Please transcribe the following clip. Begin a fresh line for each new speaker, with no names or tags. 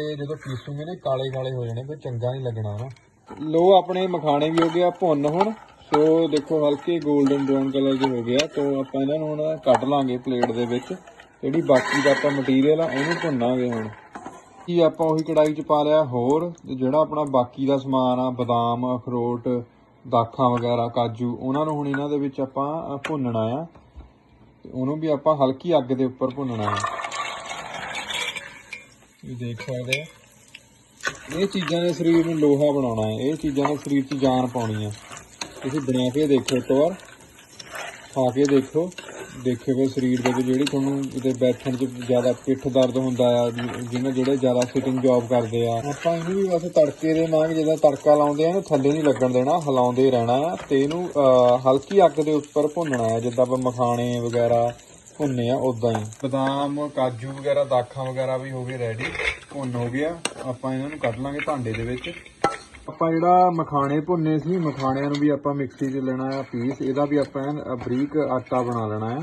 ਤੇ ਜਦੋਂ ਪੀਸੂਗੇ ਨੇ ਕਾਲੇ ਕਾਲੇ ਹੋ ਜਾਣੇ ਫਿਰ ਚੰਗਾ ਨਹੀਂ ਲੱਗਣਾ ਨਾ ਲੋ, ਆਪਣੇ ਮਖਾਣੇ ਵੀ ਹੋ ਗਿਆ ਭੁੰਨ ਹੁਣ। ਸੋ ਦੇਖੋ, ਹਲਕੇ 골ਡਨ ਬ੍ਰਾਊਨ ਕਲਰ ਦੇ ਹੋ ਗਿਆ ਤੋਂ ਆਪਾਂ ਇਹਨਾਂ ਨੂੰ ਹੁਣ ਕੱਢ ਲਾਂਗੇ ਪਲੇਟ ਦੇ ਵਿੱਚ। ਜਿਹੜੀ ਬਾਕੀ ਦਾ ਆਪਾਂ ਮਟੀਰੀਅਲ ਆ, ਉਹਨੂੰ ਭੁੰਨਾਂਗੇ ਹੁਣ। ਕੀ ਆਪਾਂ ਉਹੀ ਕੜਾਈ 'ਚ ਪਾ ਲਿਆ? ਹੋਰ ਜਿਹੜਾ ਆਪਣਾ ਬਾਕੀ ਦਾ ਸਮਾਨ ਆ, ਬਦਾਮ, ਅਖਰੋਟ, ਦਾਖਾਂ ਵਗੈਰਾ, ਕਾਜੂ, ਉਹਨਾਂ ਨੂੰ ਹੁਣ ਇਹਨਾਂ ਦੇ ਵਿੱਚ ਆਪਾਂ ਭੁੰਨਣਾ ਆ। ਤੇ ਉਹਨੂੰ ਵੀ ਆਪਾਂ ਹਲਕੀ ਅੱਗ ਦੇ ਉੱਪਰ ਭੁੰਨਣਾ ਆ। ਇਹ ਦੇਖ ਸਕਦੇ ਆ। ਇਹ ਚੀਜ਼ਾਂ ਨੇ ਸਰੀਰ ਨੂੰ ਲੋਹਾ ਬਣਾਉਣਾ ਹੈ। ਇਹ ਚੀਜ਼ਾਂ ਨੇ ਸਰੀਰ 'ਚ ਜਾਨ ਪਾਉਣੀ ਆ ਤੁਸੀਂ ਬਣਾ ਕੇ ਦੇਖੋ ਇੱਕ ਵਾਰ। ਖਾ ਕੇ ਦੇਖੋ। ਦੇਖਿਓ ਸਰੀਰ ਦੇ ਵਿੱਚ ਜਿਹੜੀ ਤੁਹਾਨੂੰ ਕਿਤੇ ਬੈਠਣ 'ਚ ਜ਼ਿਆਦਾ ਪਿੱਠ ਦਰਦ ਹੁੰਦਾ ਆ, ਜਿਹਨਾਂ ਜਿਹੜੇ ਜ਼ਿਆਦਾ ਸਿਟਿੰਗ ਜੌਬ ਕਰਦੇ ਆ। ਆਪਾਂ ਇਹਨੂੰ ਵੀ ਬਸ ਤੜਕੇ ਦੇ ਨਾਲ ਜਦੋਂ ਤੜਕਾ ਲਾਉਂਦੇ ਆ, ਇਹਨੂੰ ਥੱਲੇ ਨਹੀਂ ਲੱਗਣ ਦੇਣਾ, ਹਿਲਾਉਂਦੇ ਰਹਿਣਾ ਆ। ਤੇ ਇਹਨੂੰ ਹਲਕੀ ਅੱਗ ਦੇ ਉੱਪਰ ਭੁੰਨਣਾ ਆ, ਜਿੱਦਾਂ ਆਪਾਂ ਮਖਾਣੇ ਵਗੈਰਾ ਭੁੰਨੇ ਆ ਉਦਾਂ ਹੀ। ਬਦਾਮ, ਕਾਜੂ ਵਗੈਰਾ, ਦਾਖਾਂ ਵਗੈਰਾ ਵੀ ਹੋ ਗਏ ਰੈਡੀ ਭੁੰਨ ਹੋ ਗਿਆ। ਆਪਾਂ ਇਹਨਾਂ ਨੂੰ ਕੱਢ ਲਾਂਗੇ ਭਾਂਡੇ ਦੇ ਵਿੱਚ। ਆਪਾਂ ਜਿਹੜਾ ਮਖਾਣੇ ਭੁੰਨੇ ਸੀ, ਮਖਾਣਿਆਂ ਨੂੰ ਵੀ ਆਪਾਂ ਮਿਕਸੀ 'ਚ ਲੈਣਾ ਆ ਪੀਸ ਇਹਦਾ ਵੀ ਆਪਾਂ ਐਨ ਬਰੀਕ ਆਟਾ ਬਣਾ ਲੈਣਾ ਆ।